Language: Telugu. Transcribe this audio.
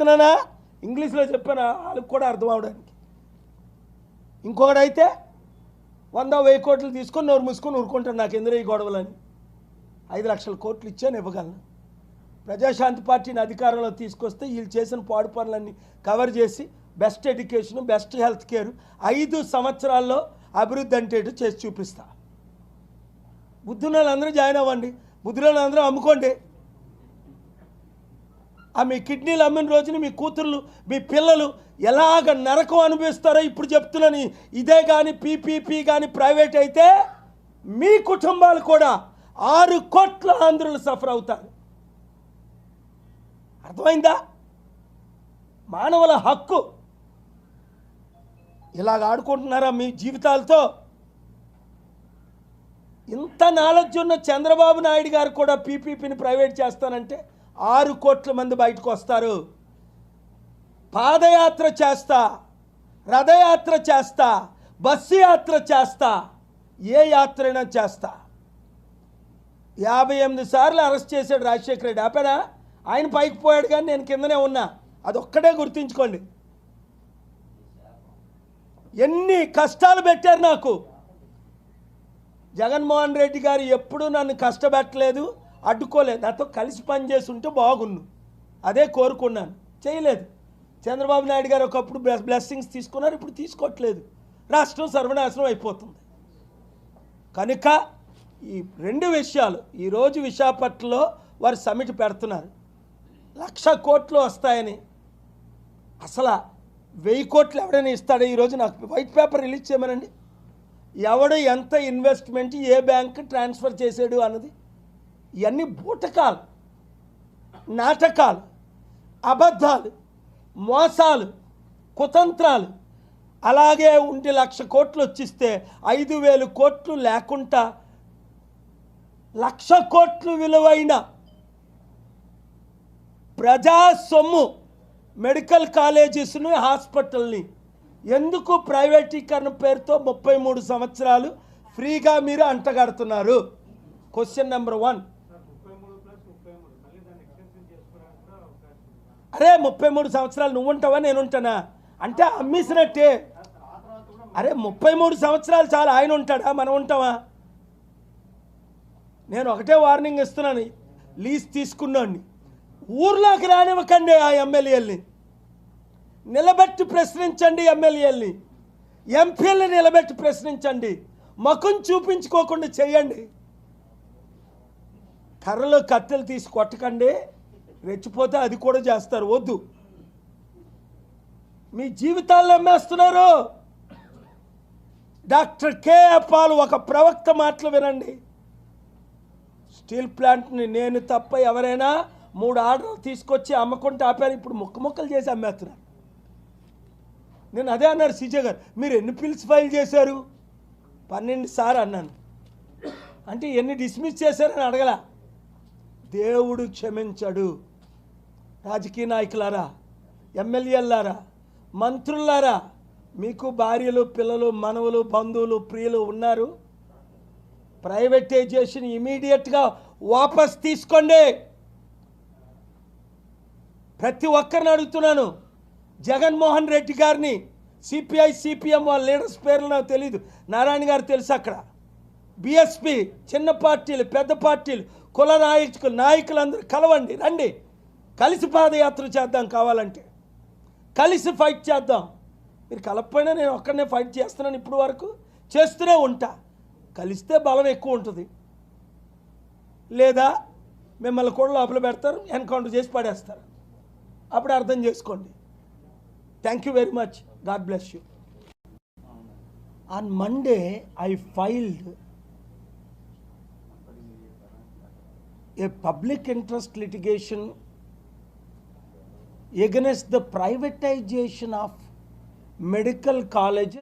చెప్తున్నానా? ఇంగ్లీష్లో చెప్పానా? వాళ్ళకి కూడా అర్థం అవడానికి. ఇంకొకడైతే వంద వెయ్యి కోట్లు తీసుకొని నోరు మూసుకొని ఊరుకుంటాను నాకు ఎందుకు ఈ గొడవలని? ఐదు లక్షల కోట్లు ఇచ్చాను ఇవ్వగలను. ప్రజాశాంతి పార్టీని అధికారంలో తీసుకొస్తే వీళ్ళు చేసిన పాడు పనులన్నీ కవర్ చేసి best education best health care ఐదు సంవత్సరాల్లో అభివృద్ధి అంటే చేసి చూపిస్తా. బుద్ధున్న వాళ్ళందరూ జాయిన్ అవ్వండి. బుద్ధున్న అమ్ముకోండి. ఆ మీ కిడ్నీలు అమ్మిన రోజున మీ కూతుర్లు మీ పిల్లలు ఎలాగ నరకం అనుభవిస్తారో ఇప్పుడు చెప్తున్నాను. ఇదే కానీ పీపీపీ కానీ ప్రైవేట్ అయితే మీ కుటుంబాలు కూడా ఆరు కోట్ల ఆంధ్రులు సఫర్ అవుతారు. అర్థమైందా? మానవుల హక్కు. ఇలాగ ఆడుకుంటున్నారా మీ జీవితాలతో? ఇంత నాలెడ్జ్ ఉన్న చంద్రబాబు నాయుడు గారు కూడా పీపీపీని ప్రైవేట్ చేస్తానంటే ఆరు కోట్ల మంది బయటకు వస్తారు. పాదయాత్ర చేస్తా రథయాత్ర చేస్తా బస్సు యాత్ర చేస్తా ఏ యాత్ర అయినా చేస్తా. యాభై ఎనిమిది సార్లు అరెస్ట్ చేశాడు రాజశేఖర రెడ్డి. ఆపేనా ఆయన పైకి పోయాడు కానీ నేను కిందనే ఉన్నా. అది ఒక్కటే గుర్తుంచుకోండి. ఎన్ని కష్టాలు పెట్టారు నాకు. జగన్మోహన్ రెడ్డి గారు ఎప్పుడూ నన్ను కష్టపెట్టలేదు. అడ్డుకోలేదు. నాతో కలిసి పనిచేస్తుంటే ఉంటే అదే కోరుకున్నాను. చేయలేదు. చంద్రబాబు నాయుడు గారు ఒకప్పుడు బ్లెస్ బ్లెస్సింగ్స్ తీసుకున్నారు ఇప్పుడు తీసుకోవట్లేదు. రాష్ట్రం సర్వనాశనం అయిపోతుంది. కనుక ఈ రెండు విషయాలు ఈరోజు విశాఖపట్నంలో వారు సమిట్ పెడుతున్నారు. లక్ష కోట్లు వస్తాయని. అసలు వెయ్యి కోట్లు ఎవడైనా ఇస్తాడో? ఈరోజు నాకు వైట్ పేపర్ రిలీజ్ చేయమనండి. ఎవడు ఎంత ఇన్వెస్ట్మెంట్ ఏ బ్యాంక్ ట్రాన్స్ఫర్ చేసాడు అన్నది ఇవన్నీ బూటకాలు నాటకాలు అబద్ధాలు మోసాలు కుతంత్రాలు. అలాగే ఉండి లక్ష కోట్లు వచ్చిస్తే ఐదు వేలు కోట్లు లేకుండా లక్ష కోట్లు విలువైన ప్రజా సొమ్ము మెడికల్ కాలేజెస్ని హాస్పిటల్ని ఎందుకు ప్రైవేటీకరణ పేరుతో ముప్పై మూడు సంవత్సరాలు ఫ్రీగా మీరు అంటగడుతున్నారు? క్వశ్చన్ నెంబర్ వన్ ముప్పై మూడు ప్లస్ ముప్పై మూడు మళ్ళీ దాన్ని ఎక్స్టెన్షన్ చేసుకోవడానికి కూడా అవకాశం ఉంది అరే ముప్పై మూడు సంవత్సరాలు నువ్వు ఉంటావా నేను ఉంటానా అంటే అమ్మేసినట్టే. అరే ముప్పై మూడు సంవత్సరాలు చాలా ఆయన ఉంటాడా మనం ఉంటావా నేను ఒకటే వార్నింగ్ ఇస్తున్నాను లీజ్ తీసుకున్నాను ఊర్లోకి రానివ్వకండి ఆ ఎమ్మెల్యేలని. నిలబెట్టి ప్రశ్నించండి ఎమ్మెల్యేలని. ఎంపీలని నిలబెట్టి ప్రశ్నించండి. ముఖం చూపించుకోకుండా చేయండి. కర్రలు కత్తెలు తీసి కొట్టకండి. రెచ్చిపోతే అది కూడా చేస్తారు. వద్దు. మీ జీవితాలను అమ్మేస్తున్నారు డాక్టర్ కేఏ పాల్ ఒక ప్రవక్త మాటలు వినండి. స్టీల్ ప్లాంట్ని నేను తప్ప ఎవరైనా మూడు ఆర్డర్లు తీసుకొచ్చి అమ్మకుంటే ఆపారు. ఇప్పుడు ముక్క ముక్కలు చేసి అమ్మేస్తున్నారు. నేను అదే అన్నారు సీజే గారు. మీరు ఎన్ని పిల్స్ ఫైల్ చేశారు? పన్నెండు సార్ అన్నాను. అంటే ఎన్ని డిస్మిస్ చేశారని అడగల. దేవుడు క్షమించడు. రాజకీయ నాయకులారా ఎమ్మెల్యేలారా మంత్రులారా మీకు భార్యలు పిల్లలు మనవులు బంధువులు ప్రియులు ఉన్నారు. ప్రైవేటైజేషన్ ఇమీడియట్గా వాపస్ తీసుకోండి. ప్రతి ఒక్కరిని అడుగుతున్నాను జగన్మోహన్ రెడ్డి గారిని సిపిఐ సిపిఎం వాళ్ళ లీడర్స్ పేర్లు నాకు తెలియదు నారాయణ గారు తెలుసు అక్కడ. బిఎస్పి చిన్న పార్టీలు పెద్ద పార్టీలు కుల నాయకులు నాయకులందరూ కలవండి రండి. కలిసి పాదయాత్ర చేద్దాం కావాలంటే. కలిసి ఫైట్ చేద్దాం. మీరు కలపపోయినా నేను ఒక్కడనే ఫైట్ చేస్తున్నాను ఇప్పుడు వరకు. చేస్తూనే ఉంటా. కలిస్తే బలం ఎక్కువ ఉంటుంది. లేదా మిమ్మల్ని కూడా లోపల పెడతారు ఎన్కౌంటర్ చేసి పడేస్తారు. అప్పుడు అర్థం చేసుకోండి. Thank you very much God bless you on Monday I filed a public interest litigation against the privatization of medical colleges